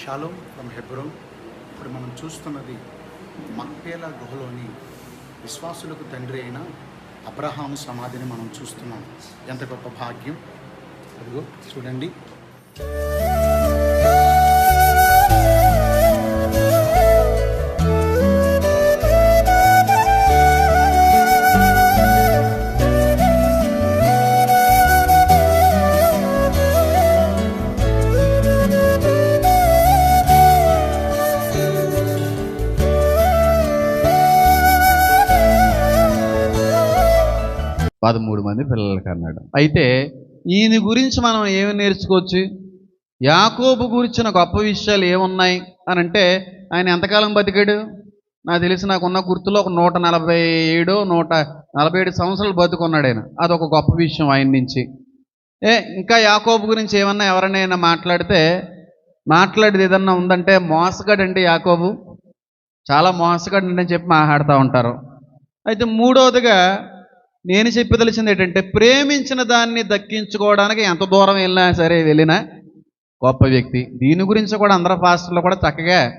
Shalom from Hebron. ఇప్పుడు మనం చూస్తున్నది మక్పేల గుహలోని విశ్వాసులకు తండ్రి అయిన అబ్రహాము సమాధిని మనం చూస్తున్నాం. ఎంత గొప్ప భాగ్యం. అదిగో చూడండి. మూడు మంది పిల్లలకి అన్నాడు. అయితే ఈయన గురించి మనం ఏమి నేర్చుకోవచ్చు? యాకోబు గురించిన గొప్ప విషయాలు ఏమున్నాయి? అని అంటే ఆయన ఎంతకాలం బతికాడు? నాకు తెలిసి నాకున్న గుర్తులో ఒక నూట నలభై ఏడు నూట నలభై ఏడు సంవత్సరాలు బతుకున్నాడు ఆయన. అదొక గొప్ప విషయం ఆయన నుంచి. ఏ ఇంకా యాకోబు గురించి ఏమన్నా ఎవరైనా మాట్లాడితే మాట్లాడేది ఏదన్నా ఉందంటే మోసగాడండి యాకోబు. చాలా మోసగాడండి అని చెప్పి మాట్లాడుతూ ఉంటారు. అయితే మూడవదిగా నేను చెప్పదలిచింది ఏంటంటే ప్రేమించిన దాన్ని దక్కించుకోవడానికి ఎంత దూరం వెళ్ళినా సరే వెళ్ళినా గొప్ప వ్యక్తి. దీని గురించి కూడా అందరు పాస్టర్లు కూడా చక్కగా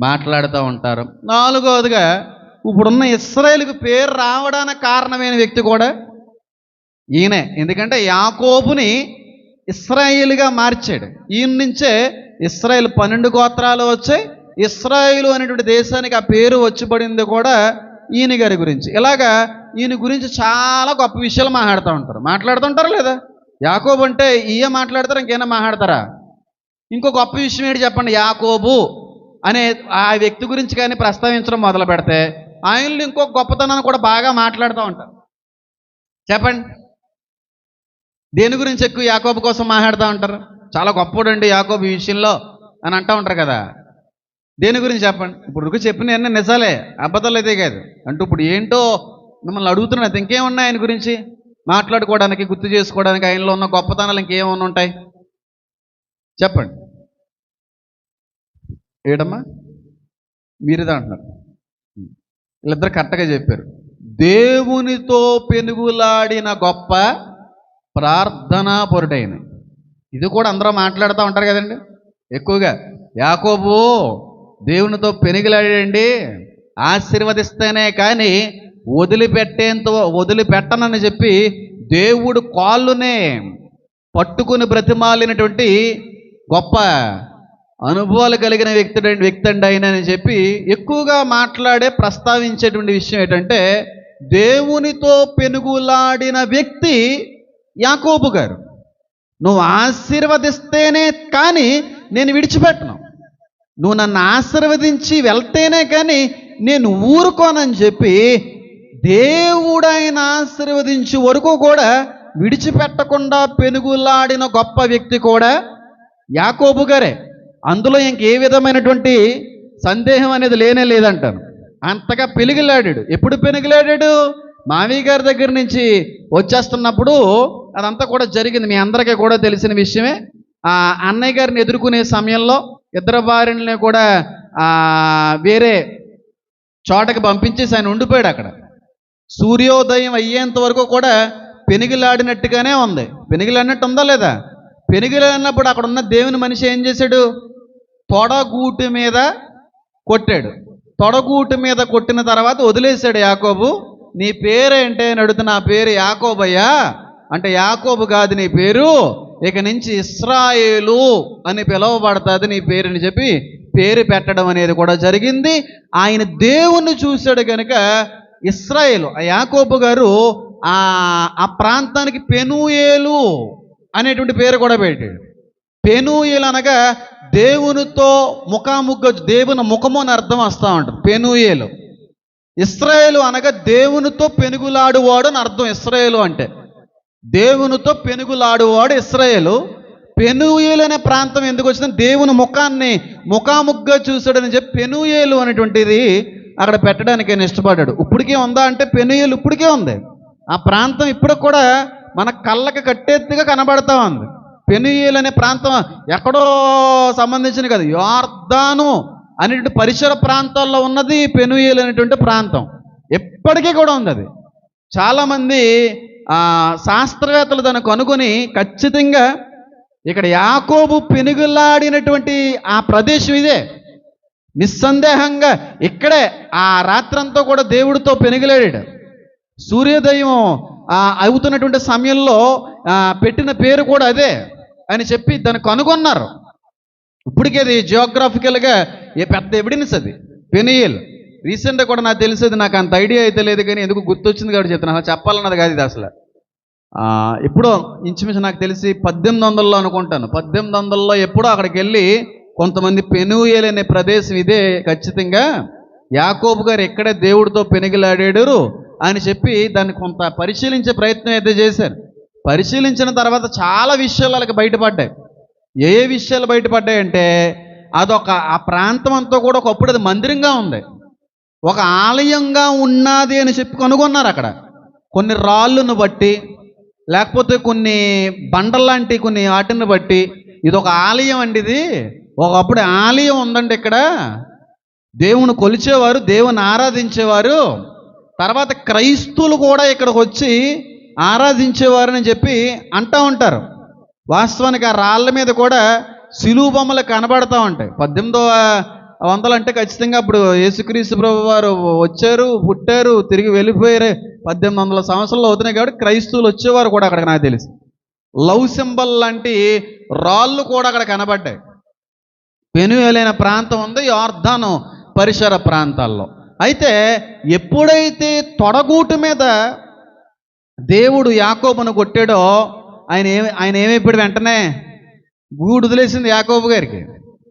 మాట్లాడుతూ ఉంటారు. నాలుగవదిగా ఇప్పుడున్న ఇస్రాయేల్కి పేరు రావడానికి కారణమైన వ్యక్తి కూడా ఈయనే. ఎందుకంటే యాకోబుని ఇస్రాయిల్గా మార్చాడు. ఈయన నుంచే ఇస్రాయేల్ పన్నెండు గోత్రాలు వచ్చాయి. ఇస్రాయిలు అనేటువంటి దేశానికి ఆ పేరు వచ్చిపడింది కూడా ఈయన గారి గురించి. ఇలాగా ఈయన గురించి చాలా గొప్ప విషయాలు మాట్లాడుతూ ఉంటారు. మాట్లాడుతుంటారా లేదా? యాకోబు అంటే ఈయ మాట్లాడతారా? ఇంకేమైనా మాట్లాడతారా? ఇంకో గొప్ప విషయం ఏంటి చెప్పండి? యాకోబు అనే ఆ వ్యక్తి గురించి కానీ ప్రస్తావించడం మొదలు పెడితే ఆయనలో ఇంకో గొప్పతనాన్ని కూడా బాగా మాట్లాడుతూ ఉంటారు. చెప్పండి. దేని గురించి ఎక్కువ యాకోబు కోసం మాట్లాడుతూ ఉంటారు? చాలా గొప్పడండి యాకోబు ఈ విషయంలో అని అంటూ ఉంటారు కదా. దేని గురించి చెప్పండి? ఇప్పుడు రుకు చెప్పిన అన్నీ నిజాలే అబద్ధాలు అయితే కాదు. అంటూ ఇప్పుడు ఏంటో మిమ్మల్ని అడుగుతున్నది ఇంకేమున్నాయి ఆయన గురించి? మాట్లాడుకోవడానికి గుర్తు చేసుకోవడానికి ఆయనలో ఉన్న గొప్పతనాలు ఇంకేమన్నా ఉంటాయి? చెప్పండి. ఏడమ్మా? మీరేదా అంటున్నారు? వీళ్ళిద్దరు కరెక్ట్గా చెప్పారు. దేవునితో పెనుగులాడిన గొప్ప ప్రార్థనా పొరుడైన. ఇది కూడా అందరూ మాట్లాడుతూ ఉంటారు కదండి. ఎక్కువగా యాకోబు దేవునితో పెనుగులాడండి ఆశీర్వదిస్తేనే కానీ వదిలిపెట్టేంత వదిలిపెట్టనని చెప్పి దేవుడు కాళ్ళునే పట్టుకుని బ్రతిమాలినటువంటి గొప్ప అనుభవాలు కలిగిన వ్యక్తి వ్యక్తి అండి ఆయన అని చెప్పి ఎక్కువగా మాట్లాడే ప్రస్తావించేటువంటి విషయం ఏంటంటే దేవునితో పెనుగులాడిన వ్యక్తి యాకోబు గారు. నువ్వు ఆశీర్వదిస్తేనే కానీ నేను విడిచిపెట్టను. నువ్వు నన్ను ఆశీర్వదించి వెళ్తేనే కానీ నేను ఊరుకోనని చెప్పి దేవుడు ఆయన ఆశీర్వదించే వరకు కూడా విడిచిపెట్టకుండా పెనుగులాడిన గొప్ప వ్యక్తి కూడా యాకోబు గారే. అందులో ఇంకే విధమైనటువంటి సందేహం అనేది లేనే లేదంటాను. అంతగా పెనుగులాడాడు. ఎప్పుడు పెనుగులాడాడు? మావి గారి దగ్గర నుంచి వచ్చేస్తున్నప్పుడు అదంతా కూడా జరిగింది. మీ అందరికీ కూడా తెలిసిన విషయమే. ఆ అన్నయ్య గారిని ఎదుర్కొనే సమయంలో ఇద్దరు భార్యని కూడా వేరే చోటకి పంపించేసి ఆయన ఉండిపోయాడు అక్కడ. సూర్యోదయం అయ్యేంత వరకు కూడా పెనుగులాడినట్టుగానే ఉంది. పెనుగులాడినట్టు ఉందా లేదా? పెనుగులాడినప్పుడు అక్కడ ఉన్న దేవుని మనిషి ఏం చేశాడు? తొడగూటు మీద కొట్టాడు. తొడగూటి మీద కొట్టిన తర్వాత వదిలేశాడు యాకోబు. నీ పేరేంటే అని అడుగుతు నా పేరు యాకోబయ్యా? అంటే యాకోబు కాదు నీ పేరు ఇక నుంచి ఇస్రాయేలు అని పిలువబడుతుంది నీ పేరుని చెప్పి పేరు పెట్టడం అనేది కూడా జరిగింది. ఆయన దేవుణ్ణి చూశాడు కనుక ఇస్రాయేలు ఆ యాకోబు గారు ఆ ఆ ప్రాంతానికి పెనుయేలు అనేటువంటి పేరు కూడా పెట్టాడు. పెనుయేలు అనగా దేవునితో ముఖాముఖ దేవుని ముఖము అని అర్థం వస్తూ ఉంటుంది. పెనుయేలు. ఇస్రాయేలు అనగా దేవునితో పెనుగులాడువాడు అని అర్థం. ఇస్రాయేలు అంటే దేవునితో పెనుగులాడువాడు ఇస్రాయేలు. పెనుయేలు అనే ప్రాంతం ఎందుకు వచ్చింది దేవుని ముఖాన్ని ముఖాముఖిగా చూశాడని చెప్పి పెనుయేలు అనేటువంటిది అక్కడ పెట్టడానికి ఆయన ఇష్టపడ్డాడు. ఇప్పటికే ఉందా అంటే పెనుయేలు ఇప్పటికే ఉంది. ఆ ప్రాంతం ఇప్పుడు కూడా మన కళ్ళకి కట్టేట్టుగా కనబడతా ఉంది. పెనుయేలు అనే ప్రాంతం ఎక్కడో సంబంధించిన కదా. యార్దాను అనేటువంటి పరిసర ప్రాంతాల్లో ఉన్నది పెనుయేలు అనేటువంటి ప్రాంతం. ఎప్పటికీ కూడా ఉంది అది. చాలామంది శాస్త్రవేత్తలు తనకు కనుగొని ఖచ్చితంగా ఇక్కడ యాకోబు పెనుగులాడినటువంటి ఆ ప్రదేశం ఇదే. నిస్సందేహంగా ఇక్కడే ఆ రాత్రంతా కూడా దేవుడితో పెనుగులాడాడు. సూర్యోదయం అవుతున్నటువంటి సమయంలో పెట్టిన పేరు కూడా అదే అని చెప్పి దాన్ని కనుగొన్నారు ఇప్పటికే అది జియోగ్రాఫికల్గా ఏ పెద్ద ఎవిడెన్స్ అది. పెనియల్. రీసెంట్గా కూడా నాకు తెలిసేది నాకు అంత ఐడియా అయితే లేదు కానీ ఎందుకు గుర్తొచ్చింది కాబట్టి చెప్తున్నా. అసలు చెప్పాలన్నది కాదు ఇది అసలు. ఎప్పుడో ఇంచుమించు నాకు తెలిసి పద్దెనిమిది వందల్లో అనుకుంటాను. పద్దెనిమిది వందల్లో ఎప్పుడో అక్కడికి వెళ్ళి కొంతమంది పెనుయేల్ అనే ప్రదేశం ఇదే ఖచ్చితంగా. యాకోబు గారు ఎక్కడే దేవుడితో పెనుగులాడాడు అని చెప్పి దాన్ని కొంత పరిశీలించే ప్రయత్నం అయితే చేశారు. పరిశీలించిన తర్వాత చాలా విషయాలు వాళ్ళకి బయటపడ్డాయి. ఏ ఏ విషయాలు బయటపడ్డాయంటే అదొక ఆ ప్రాంతం అంతా కూడా ఒకప్పుడు అది మందిరంగా ఉంది. ఒక ఆలయంగా ఉన్నది అని చెప్పి కనుగొన్నారు అక్కడ. కొన్ని రాళ్ళను బట్టి లేకపోతే కొన్ని బండల్లాంటి కొన్ని వాటిని బట్టి ఇది ఒక ఆలయం అండి ఇది. ఒకప్పుడు ఆలయం ఉందండి ఇక్కడ. దేవుని కొలిచేవారు దేవుని ఆరాధించేవారు. తర్వాత క్రైస్తువులు కూడా ఇక్కడికి వచ్చి ఆరాధించేవారు అని చెప్పి అంటూ ఉంటారు. వాస్తవానికి ఆ రాళ్ళ మీద కూడా సిలువు బొమ్మలు కనబడతా ఉంటాయి. పద్దెనిమిదవ వందలు అంటే ఖచ్చితంగా అప్పుడు యేసుక్రీస్తు ప్రభు వారు వచ్చారు పుట్టారు తిరిగి వెళ్ళిపోయారు. పద్దెనిమిది వందల సంవత్సరాలు అవుతున్నాయి కాబట్టి క్రైస్తవులు వచ్చేవారు కూడా అక్కడ నాకు తెలుసు. లవ్ సింబల్ లాంటి రాళ్ళు కూడా అక్కడ కనబడ్డాయి. పెనువేలైన ప్రాంతం ఉంది యార్ధాను పరిసర ప్రాంతాల్లో. అయితే ఎప్పుడైతే తొడగూటు మీద దేవుడు యాకోబును కొట్టాడో ఆయన ఏమి ఆయన ఏమైపోయాడు వెంటనే? గూడు వదిలేసింది యాకోబు గారికి.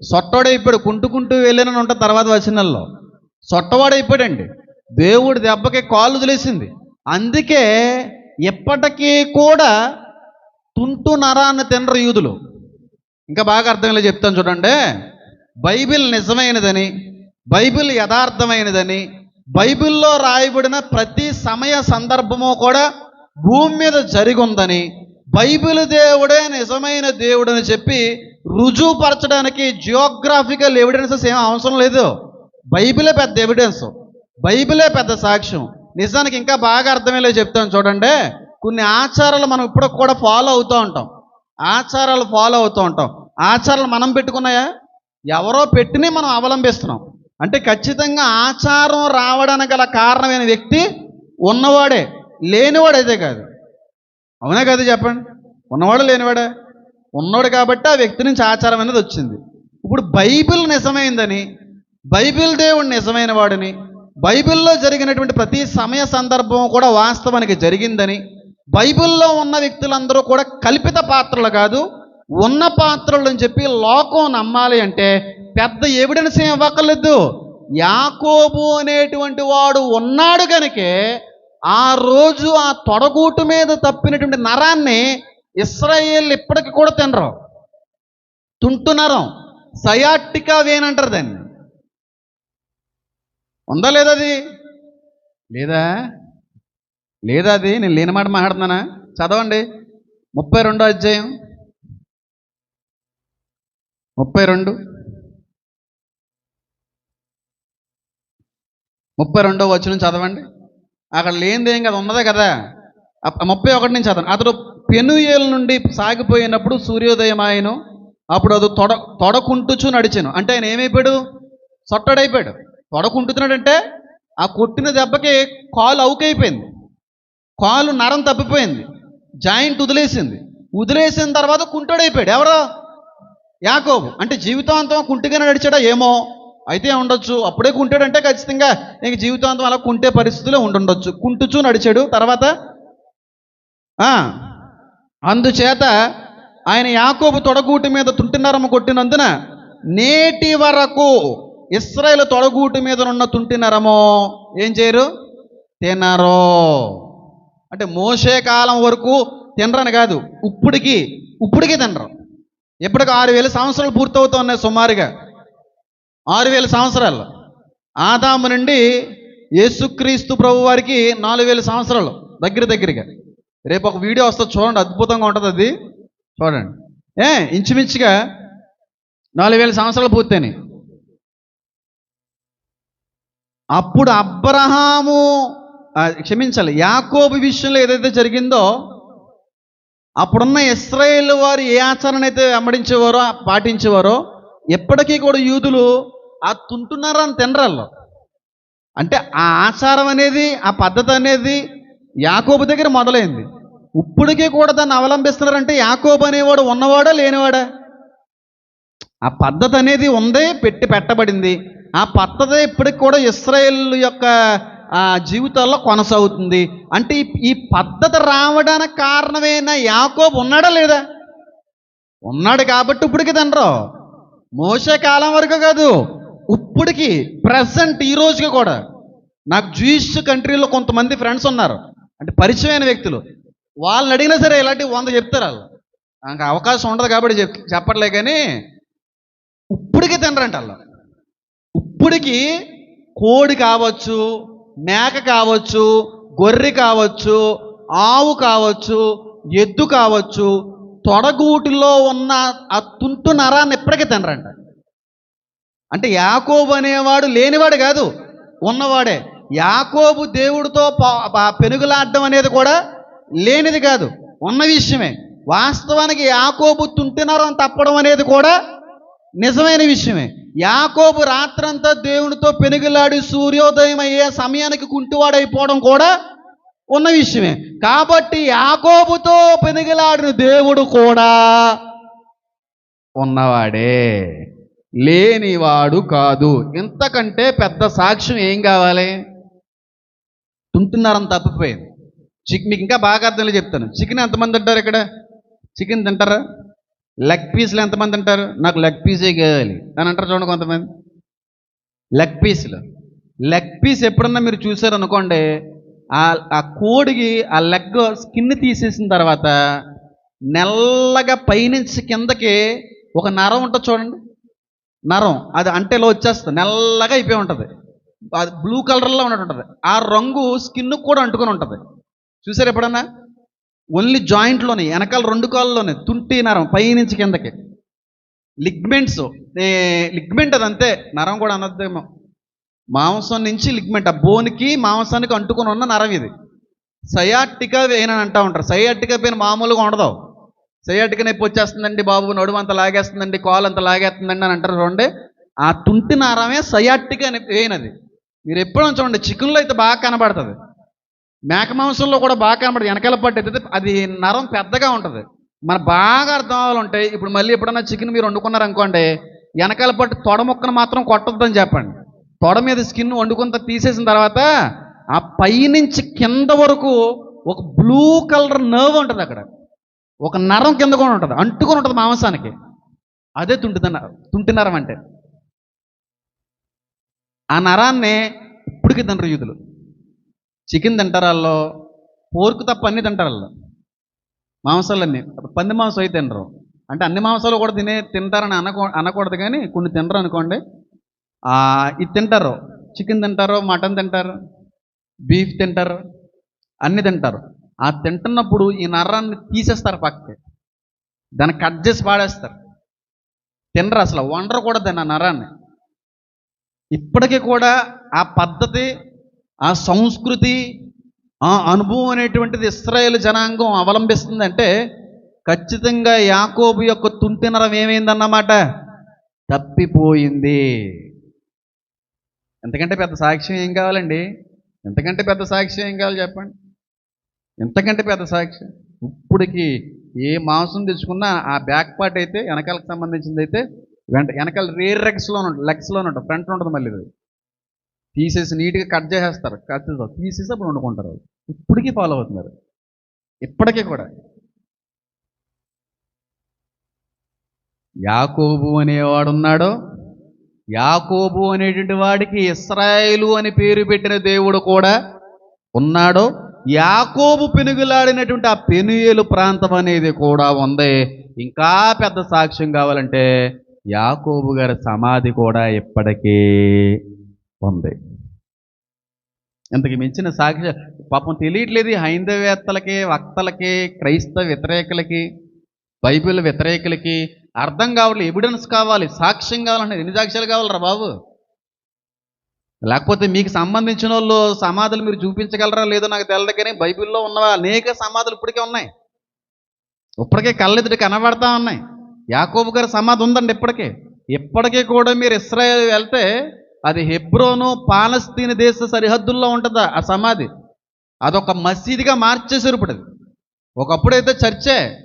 సొట్టవాడైపోయాడు కుంటుకుంటూ వెళ్ళానని ఉంటుంది తర్వాత వచనంలో. సొట్టవాడైపోయాడండి దేవుడు దెబ్బకి కాళ్ళు వదిలేసింది. అందుకే ఇప్పటికీ కూడా తుంటు నరాన్ని తినరు యూదులు. ఇంకా బాగా అర్థమయ్యేలా చెప్తాను చూడండి. బైబిల్ నిజమైనదని బైబిల్ యథార్థమైనదని బైబిల్లో రాయబడిన ప్రతి సమయ సందర్భము కూడా భూమి మీద జరిగి ఉందని బైబిల్ దేవుడే నిజమైన దేవుడని చెప్పి రుజువుపరచడానికి జియోగ్రాఫికల్ ఎవిడెన్సెస్ ఏం అవసరం లేదు. బైబిలే పెద్ద ఎవిడెన్స్ బైబిలే పెద్ద సాక్ష్యం. నిజానికి ఇంకా బాగా అర్థమయ్యేలా చెప్తాను చూడండి. కొన్ని ఆచారాలు మనం ఇప్పుడు కూడా ఫాలో అవుతూ ఉంటాం. ఆచారాలు ఫాలో అవుతూ ఉంటాం. ఆచారాలు మనం పెట్టుకున్నాయా? ఎవరో పెట్టినే మనం అవలంబిస్తున్నాం. అంటే ఖచ్చితంగా ఆచారం రావడానికి గల కారణమైన వ్యక్తి ఉన్నవాడే. లేనివాడైతే కాదు. అవునా కదా చెప్పండి? ఉన్నవాడు లేనివాడే? ఉన్నాడు కాబట్టి ఆ వ్యక్తి నుంచి ఆచారం అనేది వచ్చింది. ఇప్పుడు బైబిల్ నిజమైందని బైబిల్ దేవుడు నిజమైన వాడని బైబిల్లో జరిగినటువంటి ప్రతి సమయ సందర్భం కూడా వాస్తవానికి జరిగిందని బైబిల్లో ఉన్న వ్యక్తులందరూ కూడా కల్పిత పాత్రలు కాదు ఉన్న పాత్రలు అని చెప్పి లోకం నమ్మాలి అంటే పెద్ద ఎవిడెన్స్ ఏం ఇవ్వక్కర్లేదు. యాకోబు అనేటువంటి వాడు ఉన్నాడు కనుకే ఆ రోజు ఆ తొడగూటు మీద తప్పినటువంటి నరాన్ని ఇస్రాయేల్ ఇప్పటికి కూడా తినరు. తుంటు నరం సయాటికా వేన్ అంటారు దాన్ని. ఉందా లేదా అది? లేదా? లేదా అది? నేను లేని మాట మాట్లాడుతున్నానా? చదవండి. ముప్పై రెండో అధ్యాయం. ముప్పై రెండు. ముప్పై రెండో వచ్చిన చదవండి. అక్కడ లేనిదేం కదా ఉన్నదే కదా. ముప్పై ఒకటి నుంచి చదవండి. అతడు పెనుయేలు నుండి సాగిపోయినప్పుడు సూర్యోదయం ఆయను అప్పుడు అది తొడ తొడకుంటుచు నడిచాను. అంటే ఆయన ఏమైపోయాడు? సొట్టడైపోయాడు. తొడకుంటుతున్నాడంటే ఆ కొట్టిన దెబ్బకి కాలు అవుకైపోయింది. కాలు నరం తప్పిపోయింది. జాయింట్ వదిలేసింది. వదిలేసిన తర్వాత కుంటాడైపోయాడు. ఎవరో? యాకోబు. అంటే జీవితాంతం కుంటిగానే నడిచాడా? ఏమో. అయితే ఉండొచ్చు. అప్పుడే కుంటాడంటే ఖచ్చితంగా ఇంక జీవితాంతం అలా కుంటే పరిస్థితిలో ఉండుండొచ్చు. కుంటుచూ నడిచాడు. తర్వాత? అందుచేత ఆయన యాకోబు తొడగూటి మీద తుంటినరము కొట్టినందున నేటి వరకు ఇస్రాయేల్ తొడగూటి మీద ఉన్న తుంటినరము ఏం చేయరు? తినరు. అంటే మోసే కాలం వరకు తినరని కాదు ఇప్పటికి ఇప్పటికీ తినరు. ఇప్పటికి ఆరు వేల సంవత్సరాలు పూర్తవుతున్నాయి సుమారుగా. ఆరు వేల సంవత్సరాలు. ఆదాము నుండి యేసుక్రీస్తు ప్రభు వారికి నాలుగు వేల సంవత్సరాలు దగ్గర దగ్గరగా. రేపు ఒక వీడియో వస్తుంది చూడండి అద్భుతంగా ఉంటుంది అది. చూడండి. ఏ ఇంచుమించుగా నాలుగు వేల సంవత్సరాలు పూర్తయినాయి. అప్పుడు అబ్రహాము క్షమించాలి యాకోబు విషయంలో ఏదైతే జరిగిందో అప్పుడున్న ఇస్రాయేల్ వారు ఏ ఆచారాన్ని అయితే వెంబడించేవారో పాటించేవారో ఎప్పటికీ కూడా యూదులు ఆ తుంటున్నారని తినరాళ్ళు. అంటే ఆ ఆచారం అనేది ఆ పద్ధతి అనేది యాకోబు దగ్గర మొదలైంది. ఇప్పటికీ కూడా దాన్ని అవలంబిస్తున్నారంటే యాకోబు అనేవాడు ఉన్నవాడా లేనివాడా? ఆ పద్ధతి అనేది ఉంది పెట్టి పెట్టబడింది. ఆ పద్ధతి ఇప్పటికి కూడా ఇస్రాయేల్ యొక్క జీవితాల్లో కొనసాగుతుంది. అంటే ఈ- పద్ధతి రావడానికి కారణమైన యాకోబు ఉన్నాడా లేదా? ఉన్నాడు కాబట్టి ఇప్పటికి తండ్రో మోసే కాలం వరకు కాదు ఇప్పటికి ప్రజెంట్ ఈ రోజుకి కూడా. నాకు జూయిష్ కంట్రీలో కొంతమంది ఫ్రెండ్స్ ఉన్నారు. అంటే పరిచయమైన వ్యక్తులు. వాళ్ళని అడిగినా సరే ఇలాంటి వంద చెప్తారు వాళ్ళు. నాకు అవకాశం ఉండదు కాబట్టి చెప్ చెప్పట్లే కానీ ఇప్పటికి తినరంట వాళ్ళు. ఇప్పటికి కోడి కావచ్చు మేక కావచ్చు గొర్రె కావచ్చు ఆవు కావచ్చు ఎద్దు కావచ్చు తొడగూటిలో ఉన్న ఆ తుంటు నరాన్ని ఇప్పటికీ తినరంట. అంటే యాకోబు అనేవాడు లేనివాడు కాదు ఉన్నవాడే. యాకోబు దేవుడితో పెనుగులాడడం అనేది కూడా లేనిది కాదు. ఉన్న విషయమే. వాస్తవానికి యాకోబు తుంటినరం తప్పడం అనేది కూడా నిజమైన విషయమే. యాకోబు రాత్రంతా దేవునితో పెనుగులాడి సూర్యోదయం అయ్యే సమయానికి కుంటివాడైపోవడం కూడా ఉన్న విషయమే. కాబట్టి యాకోబుతో పెనుగులాడిన దేవుడు కూడా ఉన్నవాడే. లేనివాడు కాదు. ఇంతకంటే పెద్ద సాక్ష్యం ఏం కావాలి? తింటున్నారని తప్పిపోయింది చికెన్ మీకు ఇంకా బాగా అర్థంలో చెప్తాను. చికెన్ ఎంతమంది తింటారు ఇక్కడ? చికెన్ తింటారా? లెగ్ పీస్లు ఎంతమంది తింటారు? నాకు లెగ్ పీసే కావాలి. అని అంటారు చూడండి కొంతమంది. లెగ్ పీస్లు. లెగ్ పీస్ ఎప్పుడన్నా మీరు చూసారనుకోండి ఆ ఆ కోడికి ఆ లెగ్ స్కిన్ తీసేసిన తర్వాత నెల్లగా పైనుంచి కిందకి ఒక నరం ఉంటుంది చూడండి. నరం. అది అంటేలో వచ్చేస్తుంది. నల్లగా అయిపోయి ఉంటుంది. అది బ్లూ కలర్లో ఉన్నట్టు ఉంటుంది ఆ రంగు స్కిన్ కూడా అంటుకొని ఉంటుంది. చూసారు ఎప్పుడన్నా? ఓన్లీ జాయింట్లోనే వెనకాల రెండు కాళ్ళలోనే తుంటి నరం పైనుంచి కిందకి. లిగ్మెంట్స్ లిగ్మెంట్ అది అంతే. నరం కూడా అనద్దేమో మాంసం నుంచి లిగ్మెంట్ ఆ బోన్కి మాంసానికి అంటుకొని ఉన్న నరం ఇది. సయాటికా వెయిన్ అని అంటూ ఉంటారు. సయాటికా పెయిన్ మామూలుగా ఉండదు. సయాటిక నొప్పి వచ్చేస్తుందండి బాబు నడుము అంత లాగేస్తుందండి కాలు అంత లాగేస్తుందండి అని అంటారు చూడండి. ఆ తుంటి నరమే సయాటిక అని అది. మీరు ఎప్పుడైనా చూడండి చికెన్లో అయితే బాగా కనబడుతుంది. మేక మాంసంలో కూడా బాగా కనబడుతుంది. వెనకాల పట్టు అయితే అది నరం పెద్దగా ఉంటుంది. మన బాగా అర్థం అవ్వాలంటే ఇప్పుడు మళ్ళీ ఎప్పుడన్నా చికెన్ మీరు వండుకున్నారు అనుకోండి వెనకాల పట్టు తొడ ముక్కను మాత్రం కొట్టొద్దని చెప్పండి. తొడ మీద స్కిన్ వండుకుంత తీసేసిన తర్వాత ఆ పైనుంచి కింద వరకు ఒక బ్లూ కలర్ నర్వ్ ఉంటుంది అక్కడ. ఒక నరం కింద కూడా ఉంటుంది. అంటుకొని ఉంటుంది మాంసానికి. అదే తుంటిదన్న తుంటినరం అంటే. ఆ నరాన్నే ఇప్పటికి తినరు యూదులు. చికెన్ తింటారు వాళ్ళు పోర్కు తప్ప అన్ని తింటారు వాళ్ళు. మాంసాలన్నీ పంది మాంసం అయితే తినరు. అంటే అన్ని మాంసాలు కూడా తినే తింటారని అనకూ అనకూడదు కానీ కొన్ని తినరు అనుకోండి. ఇది తింటారు. చికెన్ తింటారు మటన్ తింటారు బీఫ్ తింటారు అన్నీ తింటారు. ఆ తింటున్నప్పుడు ఈ నరాన్ని తీసేస్తారు పక్కకి. దాన్ని కట్ చేసి పాడేస్తారు. తినరు అసలు వండరు కూడా దాన్ని ఆ నరాన్ని. ఇప్పటికీ కూడా ఆ పద్ధతి ఆ సంస్కృతి ఆ అనుభవం అనేటువంటిది ఇస్రాయేల్ జనాంగం అవలంబిస్తుందంటే ఖచ్చితంగా యాకోబు యొక్క తుంటినరం ఏమైందన్నమాట? తప్పిపోయింది. ఎంతకంటే పెద్ద సాక్ష్యం ఏం కావాలండి? ఎంతకంటే పెద్ద సాక్ష్యం ఏం కావాలి చెప్పండి? ఎంతకంటే పెద్ద సాక్ష్యం? ఇప్పటికి ఏ మాంసం తెచ్చుకున్నా ఆ బ్యాక్ పార్ట్ అయితే వెనకాలకు సంబంధించింది అయితే వెంట వెనకాల రేర్ రెగ్స్లో ఉంటుంది లెగ్స్లో ఉంటుంది ఫ్రంట్ ఉంటుంది మళ్ళీ ఇది. తీసేసి నీట్గా కట్ చేసేస్తారు. కట్ చేస్తారు తీసేసి అప్పుడు వండుకుంటారు. ఇప్పటికీ ఫాలో అవుతున్నారు. ఇప్పటికీ కూడా. యాకోబు అనేవాడున్నాడో యాకోబు అనేటువంటి వాడికి ఇస్రాయేలు అని పేరు పెట్టిన దేవుడు కూడా ఉన్నాడు యాకోబు పెనుగులాడినటువంటి ఆ పెనుయేలు ప్రాంతం అనేది కూడా ఉంది. ఇంకా పెద్ద సాక్ష్యం కావాలంటే యాకోబు గారి సమాధి కూడా ఇప్పటికీ ఉంది. ఇంతకు మించిన సాక్ష పాపం తెలియట్లేదు హైందవేత్తలకి వక్తలకి క్రైస్తవ వ్యతిరేకులకి బైబిల్ వ్యతిరేకులకి. అర్థం కావాలి ఎవిడెన్స్ కావాలి సాక్ష్యం కావాలంటే ఎన్ని సాక్ష్యాలు కావాలరా బాబు? లేకపోతే మీకు సంబంధించిన వాళ్ళు సమాధులు మీరు చూపించగలరా లేదో నాకు తెలదు కానీ బైబిల్లో ఉన్న అనేక సమాధులు ఇప్పటికే ఉన్నాయి. ఇప్పటికే కళ్ళెదుటి కనబడతా ఉన్నాయి. యాకోబు గారి సమాధి ఉందండి ఇప్పటికే. ఇప్పటికీ కూడా మీరు ఇస్రాయేల్ వెళ్తే అది హెబ్రోను పాలస్తీన్ దేశ సరిహద్దుల్లో ఉంటుందా ఆ సమాధి? అదొక మసీదుగా మార్చేసారు ఇప్పుడు అది. ఒకప్పుడైతే చర్చే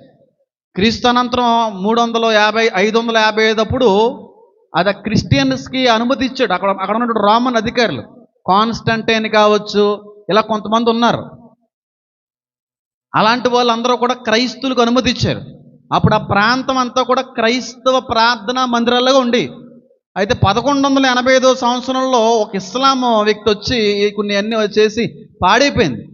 క్రీస్తానంతరం మూడు వందల యాభై ఐదు వందల యాభై ఐదు అప్పుడు అది క్రిస్టియన్స్కి అనుమతి ఇచ్చాడు. అక్కడ అక్కడ ఉన్న రోమన్ అధికారులు. కాన్స్టంటైన్ కావచ్చు ఇలా కొంతమంది ఉన్నారు. అలాంటి వాళ్ళందరూ కూడా క్రైస్తువులకు అనుమతి ఇచ్చారు. అప్పుడు ఆ ప్రాంతం అంతా కూడా క్రైస్తవ ప్రార్థనా మందిరాలుగా ఉండి. అయితే పదకొండు వందల ఎనభై ఐదో సంవత్సరంలో ఒక ఇస్లాం వ్యక్తి వచ్చి కొన్ని అన్ని చేసి పాడైపోయింది.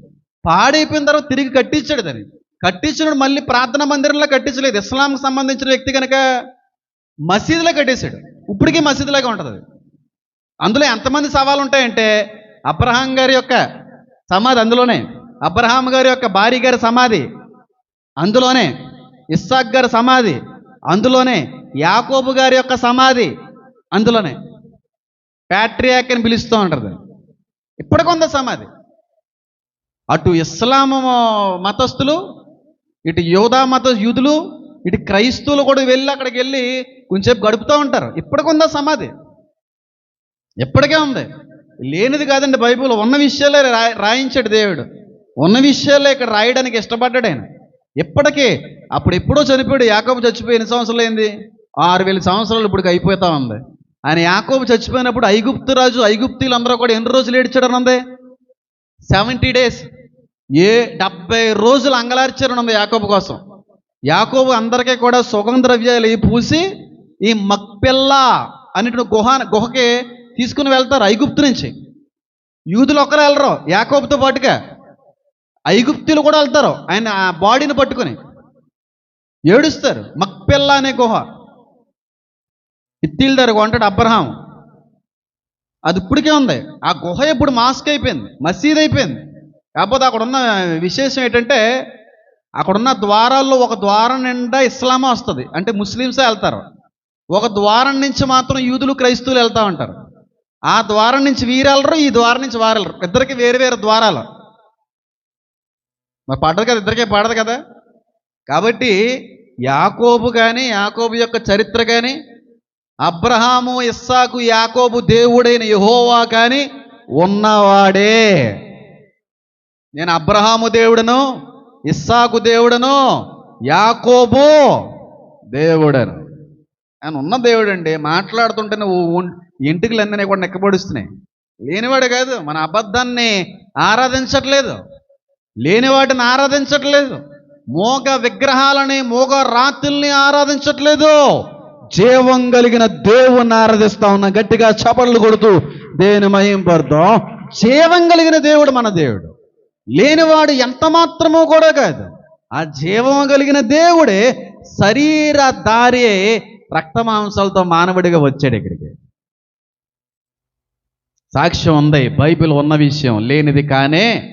పాడైపోయిన తర్వాత తిరిగి కట్టించాడు దాన్ని. కట్టించినప్పుడు మళ్ళీ ప్రార్థనా మందిరంలో కట్టించలేదు. ఇస్లాంకి సంబంధించిన వ్యక్తి కనుక మసీదులో కట్టేశాడు. ఇప్పటికీ మసీదులాగా ఉంటుంది అది. అందులో ఎంతమంది సవాలు ఉంటాయంటే అబ్రహాం గారి యొక్క సమాధి అందులోనే. అబ్రహాం గారి యొక్క భార్య గారి సమాధి అందులోనే. ఇస్సాక్ గారి సమాధి అందులోనే యాకోబు గారి యొక్క సమాధి అందులోనే. ప్యాట్రియాక్ అని పిలుస్తూ ఉంటారు దాన్ని. ఇప్పటికొంద సమాధి. అటు ఇస్లాం మతస్థులు ఇటు యోధా మత యూదులు ఇటు క్రైస్తవులు కూడా వెళ్ళి అక్కడికి వెళ్ళి కొంచెంసేపు గడుపుతూ ఉంటారు. ఇప్పటికొందా సమాధి. ఇప్పటికే ఉంది. లేనిది కాదండి బైబిల్. ఉన్న విషయాలే రా రాయించాడు దేవుడు. ఉన్న విషయాలే ఇక్కడ రాయడానికి ఇష్టపడ్డాడు ఆయన. ఇప్పటికే అప్పుడు ఎప్పుడో చనిపోయాడు యాకోబు చచ్చిపోయి ఎన్ని సంవత్సరాలు అయింది ఆరు వేల సంవత్సరాలు ఇప్పుడు అయిపోతా ఉంది. ఆయన యాకోబు చచ్చిపోయినప్పుడు ఐగుప్తు రాజు ఐగుప్తీలు అందరూ కూడా ఎన్ని రోజులు ఏడ్చాడని ఉంది? Seventy days. ఏ డెబ్బై రోజులు అంగలార్చారని యాకోబు కోసం. యాకోబు అందరికీ కూడా సుగంధ ద్రవ్యాలు పూసి ఈ మక్పెల్లా అనేటువంటి గుహ గుహకి తీసుకుని వెళ్తారు ఐగుప్తు నుంచి. యూదులు ఒక్కరు వెళ్ళరు యాకోబుతో పాటుగా. ఐగుప్తులు కూడా వెళ్తారు. ఆయన ఆ బాడీని పట్టుకొని ఏడుస్తారు. మక్పెల్ల అనే గుహ. ఇత్తిల్దారు కొంటాడు అబ్రహాం అది ఇప్పటికే ఉంది. ఆ గుహ ఇప్పుడు మాస్క్ అయిపోయింది మసీద్ అయిపోయింది. కాకపోతే అక్కడ ఉన్న విశేషం ఏంటంటే అక్కడున్న ద్వారాల్లో ఒక ద్వారం నిండా ఇస్లామా వస్తుంది. అంటే ముస్లిమ్సే వెళ్తారు. ఒక ద్వారం నుంచి మాత్రం యూదులు క్రైస్తవులు వెళ్తా ఉంటారు. ఆ ద్వారం నుంచి వీరెళ్ళరు ఈ ద్వారం నుంచి వారెళ్ళరు. ఇద్దరికి వేరు వేరు ద్వారాలు. మరి పడదు కదా ఇద్దరికే పాడదు కదా? కాబట్టి యాకోబు కానీ యాకోబు యొక్క చరిత్ర కానీ అబ్రహాము ఇస్సాకు యాకోబు దేవుడైన యహోవా కానీ ఉన్నవాడే. నేను అబ్రహాము దేవుడను ఇస్సాకు దేవుడను యాకోబు దేవుడను. ఆయన ఉన్న దేవుడండి. మాట్లాడుతుంటేనే ఇంటికి కూడా నెక్కబడుస్తున్నాయి. లేనివాడు కాదు మన అబద్ధాన్ని ఆరాధించట్లేదు. లేని వాటిని ఆరాధించట్లేదు. మోగ విగ్రహాలని మోగ రాత్రుల్ని ఆరాధించట్లేదు. జీవం కలిగిన దేవుణ్ణి ఆరాధిస్తా ఉన్నా గట్టిగా చపళ్ళు కొడుతూ దేని మహిం పడతాం? జీవం కలిగిన దేవుడు మన దేవుడు. లేనివాడు ఎంత మాత్రమో కూడా కాదు. ఆ జీవం కలిగిన దేవుడే శరీర దారి రక్త మాంసాలతో మానవుడిగా వచ్చాడు ఇక్కడికి. సాక్ష్యం ఉంది. బైబిల్ ఉన్న విషయం లేనిది కానే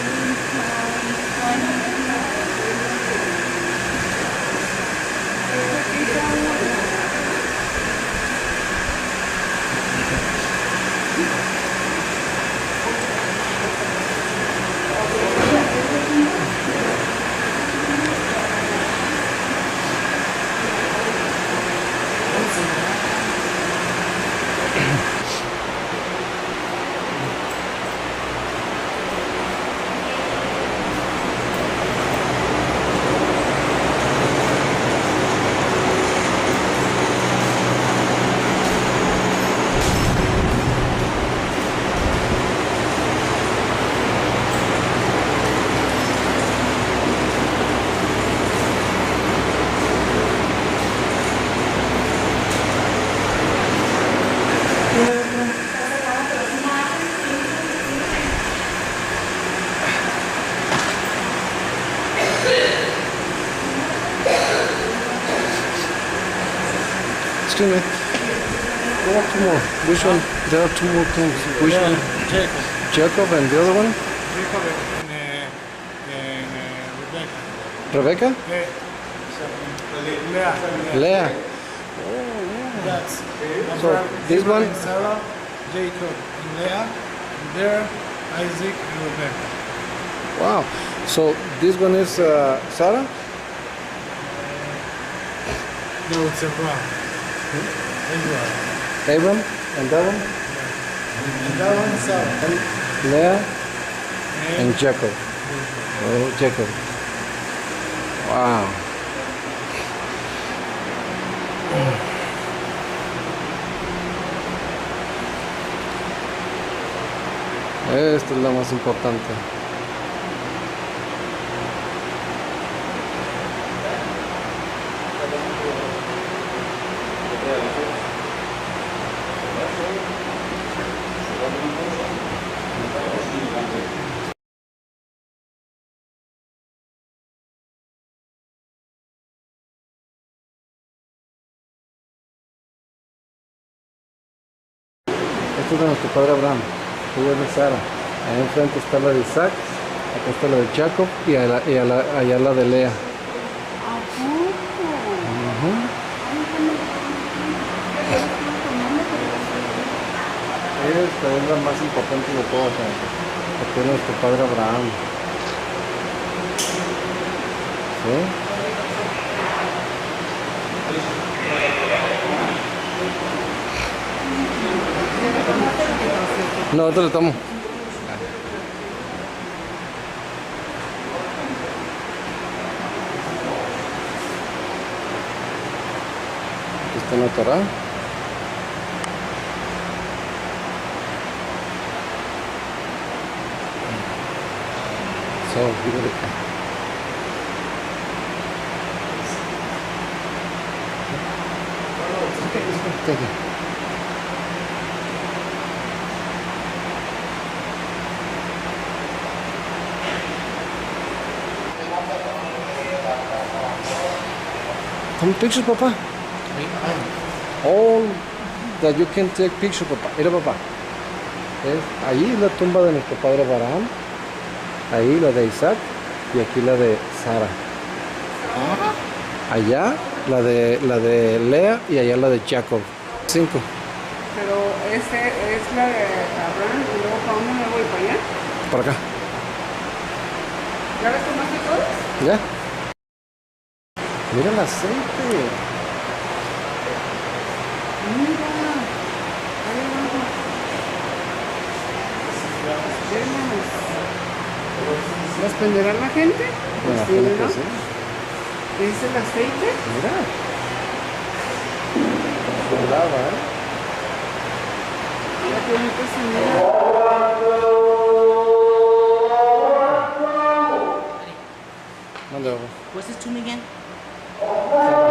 Which one? There are two more things. Which one? Jacob. Jacob and the other one? Jacob and, uh, and uh, Rebecca. Rebecca? Eh, Leah. Leah. That's So, this one- Sarah, Jacob and Leah, and there Isaac and Rebecca. Wow. So this one is uh, Sarah? No, it's Abraham. Abraham. Abram? And that one? And that one Sarah. Leah And, and Jacob. Oh, Jacob. Wow. Esto es lo más importante. De nuestro padre Abraham. Tú eres Sara. Ahí enfrente está la de Isaac. Acá está la de Jacob. Y, a la- y a la- allá la de Lea. Esta es la más importante de todas. Porque es nuestro padre Abraham. ¿Sí? No, ahorita lo tomo. Está atorado. So, beautiful. Thank. Some pictures, Papa. All that you can take picture, Papa. Mira, Papá. ¿Ves? Ahí la tumba de nuestro padre Abraham. Ahí la de Isaac. Y aquí la de Sara. Allá la de la de Lea y allá la de Jacob. Cinco. Pero ese es la de Abraham y luego para dónde me voy para allá. Por acá. ¿Ya ves tomaste todas? ¿Ya? Mira el aceite. Mira. Ahí vamos. Vemos. ¿Los prenderá la gente? Pues sí, ¿no? Sí. ¿Es el aceite? Mira. Volaba, ¿eh? Mira qué bonito se mira. Hello. What's this tune again? Thank you.